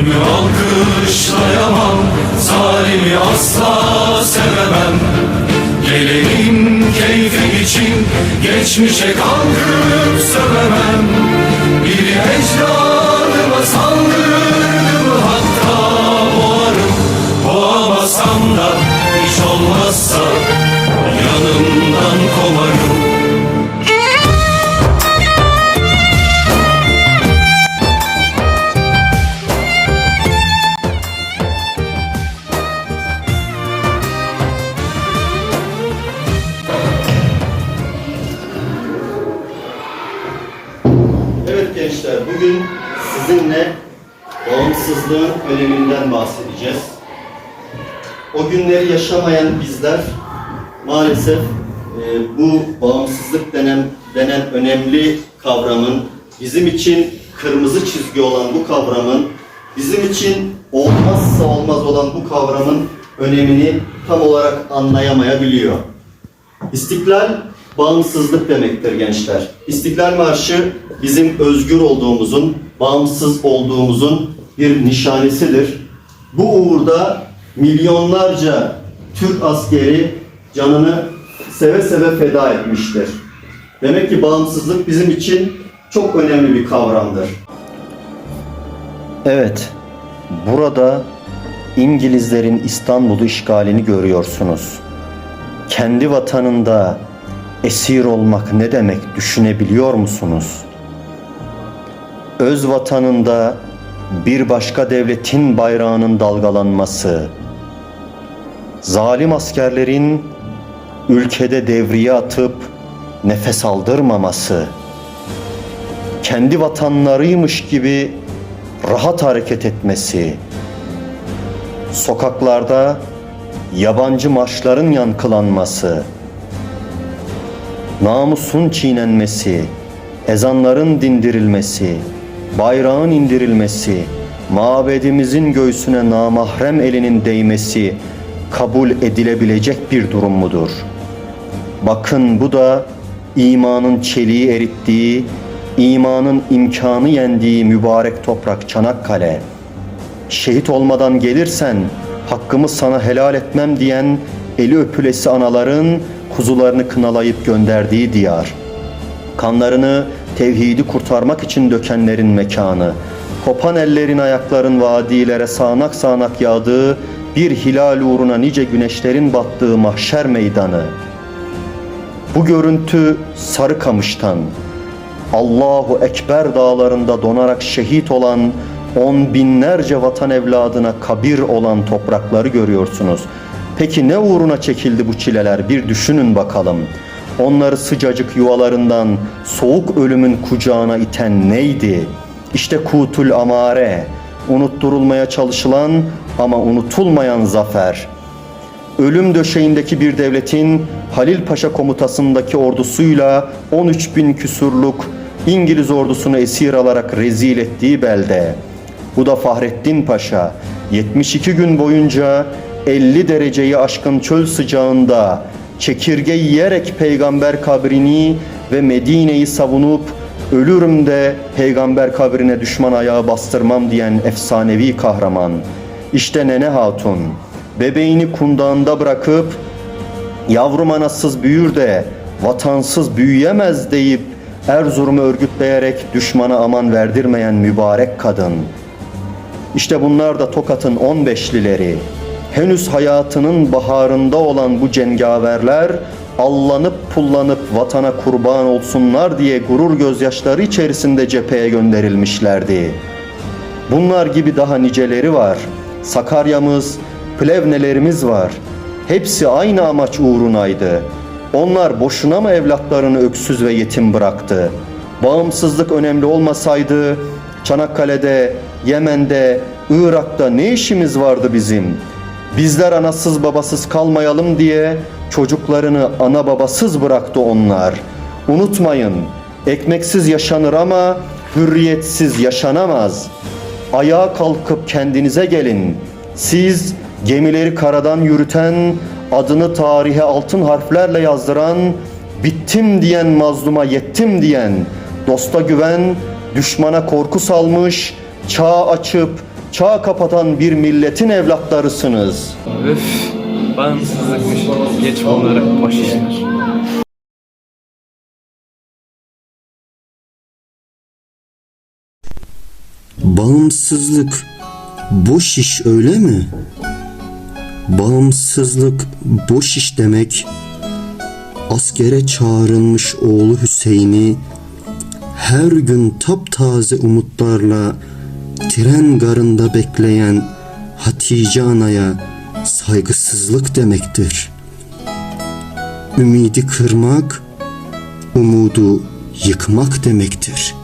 Zulmü alkışlayamam Zalimi asla sevemem. Gelenin keyfi için Geçmişe kalkıp sövemem. Bir ecdadıma saldırdım Hatta boğarım Boğamasam da hiç olmazsa Yanımdan kovarım sizinle bağımsızlığın öneminden bahsedeceğiz. O günleri yaşamayan bizler maalesef e, bu bağımsızlık denen, denen önemli kavramın, bizim için kırmızı çizgi olan bu kavramın, bizim için olmazsa olmaz olan bu kavramın önemini tam olarak anlayamayabiliyor. İstiklal bağımsızlık demektir gençler. İstiklal Marşı bizim özgür olduğumuzun, bağımsız olduğumuzun bir nişanesidir. Bu uğurda milyonlarca Türk askeri canını seve seve feda etmiştir. Demek ki bağımsızlık bizim için çok önemli bir kavramdır. Evet, burada İngilizlerin İstanbul'u işgalini görüyorsunuz kendi vatanında esir olmak ne demek düşünebiliyor musunuz? Öz vatanında bir başka devletin bayrağının dalgalanması, zalim askerlerin ülkede devriye atıp nefes aldırmaması, kendi vatanlarıymış gibi rahat hareket etmesi, sokaklarda yabancı marşların yankılanması, namusun çiğnenmesi, ezanların dindirilmesi, bayrağın indirilmesi, mabedimizin göğsüne namahrem elinin değmesi kabul edilebilecek bir durum mudur? Bakın bu da imanın çeliği erittiği, imanın imkanı yendiği mübarek toprak Çanakkale. Şehit olmadan gelirsen hakkımı sana helal etmem diyen eli öpülesi anaların kuzularını kınalayıp gönderdiği diyar. Kanlarını tevhidi kurtarmak için dökenlerin mekanı, kopan ellerin ayakların vadilere sağanak sağanak yağdığı bir hilal uğruna nice güneşlerin battığı mahşer meydanı. Bu görüntü Sarıkamış'tan, Allahu Ekber dağlarında donarak şehit olan on binlerce vatan evladına kabir olan toprakları görüyorsunuz. Peki ne uğruna çekildi bu çileler bir düşünün bakalım. Onları sıcacık yuvalarından soğuk ölümün kucağına iten neydi? İşte kutul amare, unutturulmaya çalışılan ama unutulmayan zafer. Ölüm döşeğindeki bir devletin Halil Paşa komutasındaki ordusuyla 13 bin küsurluk İngiliz ordusunu esir alarak rezil ettiği belde. Bu da Fahrettin Paşa 72 gün boyunca 50 dereceyi aşkın çöl sıcağında çekirge yiyerek peygamber kabrini ve Medine'yi savunup ölürüm de peygamber kabrine düşman ayağı bastırmam diyen efsanevi kahraman. İşte Nene Hatun bebeğini kundağında bırakıp yavrum anasız büyür de vatansız büyüyemez deyip Erzurum'u örgütleyerek düşmana aman verdirmeyen mübarek kadın. İşte bunlar da Tokat'ın 15'lileri. Henüz hayatının baharında olan bu cengaverler allanıp pullanıp vatana kurban olsunlar diye gurur gözyaşları içerisinde cepheye gönderilmişlerdi. Bunlar gibi daha niceleri var. Sakarya'mız, plevnelerimiz var. Hepsi aynı amaç uğrunaydı. Onlar boşuna mı evlatlarını öksüz ve yetim bıraktı? Bağımsızlık önemli olmasaydı Çanakkale'de, Yemen'de, Irak'ta ne işimiz vardı bizim? Bizler anasız babasız kalmayalım diye çocuklarını ana babasız bıraktı onlar. Unutmayın, ekmeksiz yaşanır ama hürriyetsiz yaşanamaz. Ayağa kalkıp kendinize gelin. Siz gemileri karadan yürüten, adını tarihe altın harflerle yazdıran, bittim diyen mazluma yettim diyen, dosta güven, düşmana korku salmış, çağ açıp çağ kapatan bir milletin evlatlarısınız. Öf, bağımsızlıkmış. Geç bunları, boş işler. Bağımsızlık boş iş öyle mi? Bağımsızlık boş iş demek askere çağrılmış oğlu Hüseyin'i her gün taptaze umutlarla tren garında bekleyen Hatice anaya saygısızlık demektir. Ümidi kırmak, umudu yıkmak demektir.''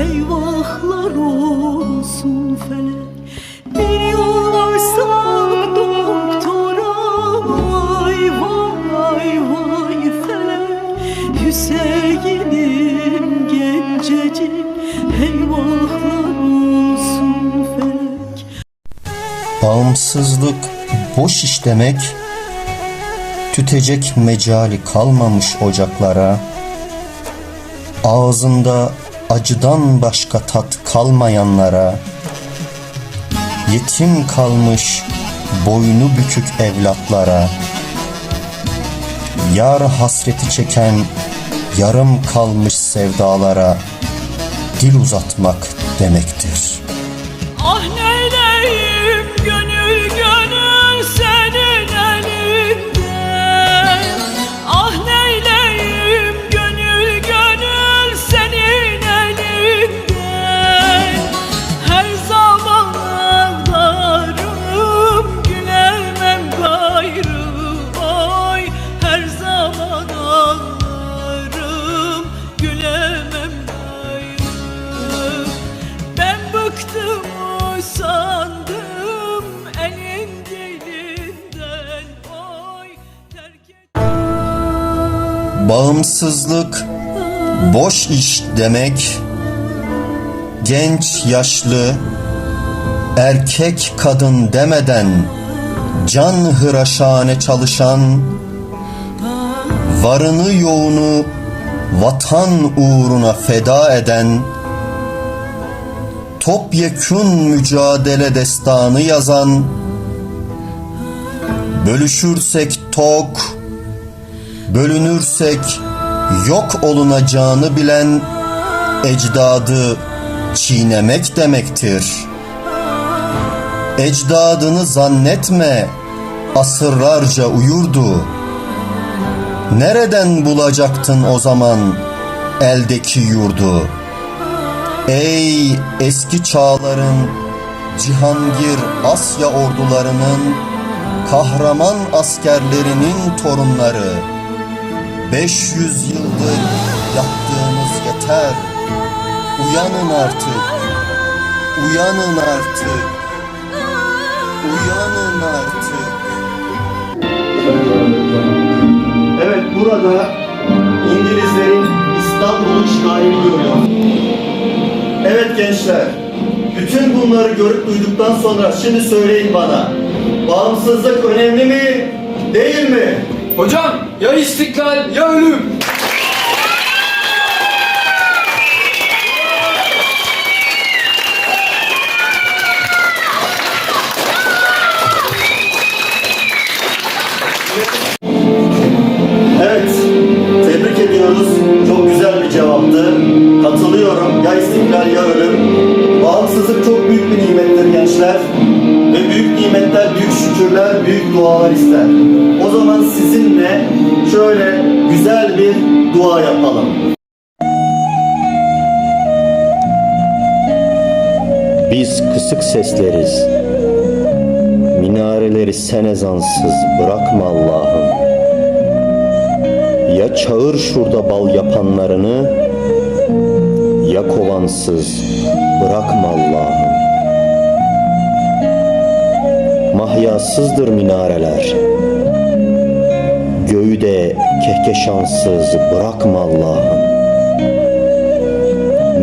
Eyvahlar olsun felek Bir yol Bağımsızlık boş iş demek, tütecek mecali kalmamış ocaklara, ağzında acıdan başka tat kalmayanlara, yetim kalmış boynu bükük evlatlara, yar hasreti çeken yarım kalmış sevdalara dil uzatmak demektir.'' Bağımsızlık boş iş demek. Genç, yaşlı, erkek, kadın demeden can hıraşane çalışan, varını yoğunu vatan uğruna feda eden, topyekün mücadele destanı yazan, bölüşürsek tok, bölünürsek yok olunacağını bilen ecdadı çiğnemek demektir. Ecdadını zannetme asırlarca uyurdu. Nereden bulacaktın o zaman eldeki yurdu? Ey eski çağların Cihangir Asya ordularının kahraman askerlerinin torunları 500 yıldır yattığınız yeter. Uyanın artık. Uyanın artık. Uyanın artık. Evet burada İngilizlerin İstanbul'u işgalini görüyor. Evet gençler, bütün bunları görüp duyduktan sonra şimdi söyleyin bana. Bağımsızlık önemli mi, değil mi? Hocam, ya istiklal ya ölüm. Nimetler, büyük şükürler, büyük dualar ister. O zaman sizinle şöyle güzel bir dua yapalım. Biz kısık sesleriz. Minareleri sen ezansız bırakma Allah'ım. Ya çağır şurada bal yapanlarını Ya kovansız bırakma Allah'ım Mahyasızdır minareler Göğü de kehkeşansız bırakma Allah'ım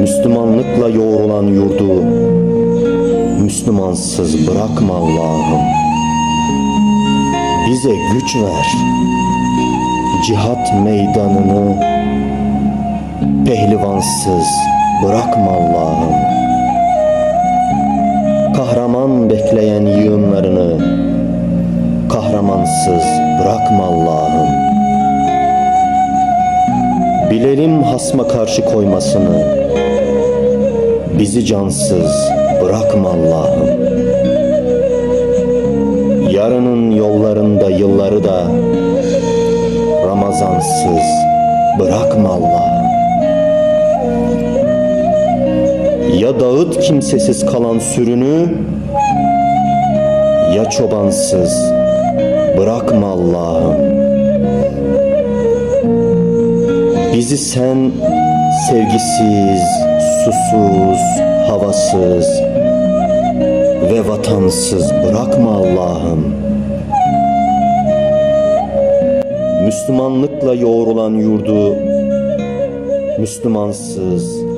Müslümanlıkla yoğrulan yurdu Müslümansız bırakma Allah'ım bize güç ver. Cihat meydanını pehlivansız bırakma Allah'ım. Kahraman bekleyen yığınlarını kahramansız bırakma Allah'ım. Bilelim hasma karşı koymasını, bizi cansız bırakma Allah'ım. Yarının yollarında yılları da Ramazansız bırakma Allah'ım. Ya dağıt kimsesiz kalan sürünü Ya çobansız bırakma Allah'ım. Bizi sen sevgisiz, susuz, havasız ve vatansız bırakma Allah'ım. Müslümanlıkla yoğrulan yurdu Müslümansız.